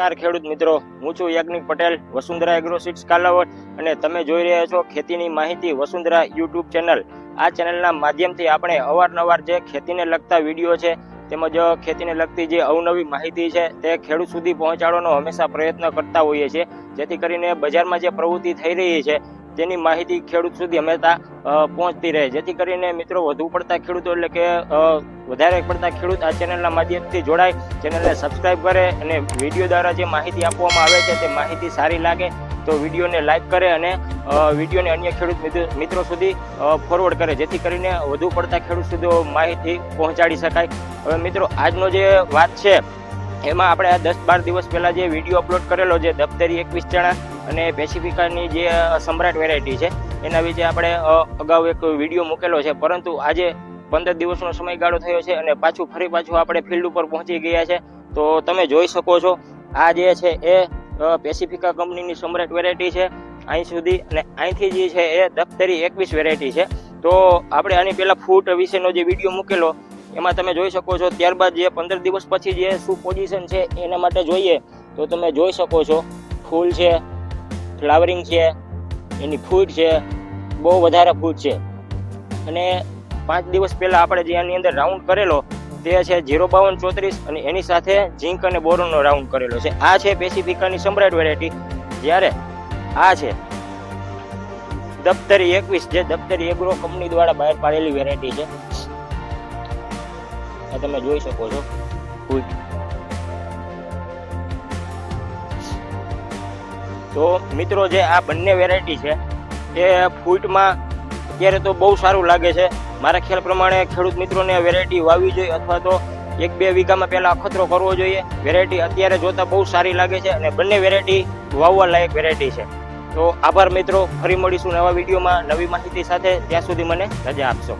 નમસ્કાર ખેડૂત મિત્રો, હું છું યજ્ઞિક પટેલ, વસુંધરા એગ્રોસિટ્સ કાલાવડ અને તમે જોઈ રહ્યા છો ખેતીની માહિતી વસુંધરા યુટ્યુબ ચેનલ આ ચેનલના માધ્યમથી આપણે અવારનવાર જે ખેતીને લગતા વીડિયો છે, તેમજ ખેતીને લગતી જે અવનવી માહિતી છે, તે ખેડૂત સુધી પહોંચાડવાનો હંમેશા પ્રયત્ન કરતા હોઈએ છીએ. જેથી કરીને બજારમાં જે પ્રવૃત્તિ થઈ રહી છે તેની માહિતી ખેડૂત સુધી હંમેશા પહોંચતી રહે. જેથી કરીને મિત્રો વધુ પડતા ખેડૂતો એટલે કે વધારે પડતા ખેડૂત આ ચેનલના માધ્યમથી જોડાય, ચેનલને સબસ્ક્રાઈબ કરે અને વીડિયો દ્વારા જે માહિતી આપવામાં આવે છે તે માહિતી સારી લાગે તો વિડીયોને લાઈક કરે અને વિડીયોને અન્ય ખેડૂત મિત્રો- સુધી ફોરવર્ડ કરે. જેથી કરીને વધુ પડતા ખેડૂત સુધી માહિતી પહોંચાડી શકાય. હવે મિત્રો, આજનો જે વાત છે, એમાં આપણે આ દસ બાર દિવસ પહેલાં જે વીડિયો અપલોડ કરેલો છે દફતરી એકવીસ ચણા અને પેસિફિકાની જે સમ્રાટ વેરાયટી છે, એના વિશે આપણે અગાઉ એક વીડિયો મૂકેલો છે. પરંતુ આજે પંદર દિવસનો સમયગાળો થયો છે અને પાછું ફરી પાછું આપણે ફિલ્ડ ઉપર પહોંચી ગયા છે. તો તમે જોઈ શકો છો, આ જે છે એ પેસિફિકા કંપનીની સમ્રાટ વેરાયટી છે. અહીં સુધી અને અહીંથી જે છે એ દફતરી એકવીસ વેરાયટી છે. તો આપણે આની પહેલાં ફૂટ વિશેનો જે વીડિયો મૂકેલો, એમાં તમે જોઈ શકો છો, ત્યારબાદ જે પંદર દિવસ પછી જે શું પોઝિશન છે એના માટે જોઈએ. તો તમે જોઈ શકો છો, ફૂલ છે ફ્લાવરિંગ છે, એની ફૂડ છે, બહુ વધારે ફૂડ છે. અને પાંચ દિવસ પહેલાં આપણે જે એની અંદર રાઉન્ડ કરેલો, તે છે જીરો બાવન ચોત્રીસ અને એની સાથે ઝીંક અને બોરોનનો રાઉન્ડ કરેલો છે. આ છે પેસિફિકાની સમ્રાટ વેરાયટી જ્યારે આ છે દફતરી એકવીસ, જે દફતરી એગ્રો કંપની દ્વારા બહાર પાડેલી વેરાયટી છે. આ તમે જોઈ શકો છો. ફૂટ તો મિત્રો જે આ બંને વેરાયટી છે, એ ફૂટમાં અત્યારે તો બહુ સારું લાગે છે. મારા ખ્યાલ પ્રમાણે ખેડૂત મિત્રોને વેરાયટી વાવવી જોઈએ અથવા તો એક બે વીઘામાં પહેલાં અખતરો કરવો જોઈએ. વેરાયટી અત્યારે જોતા બહુ સારી લાગે છે અને બંને વેરાયટી વાવવા લાયક વેરાયટી છે. તો આભાર મિત્રો, ફરી મળીશું નવા વિડીયોમાં નવી માહિતી સાથે. ત્યાં સુધી મને રજા આપશો.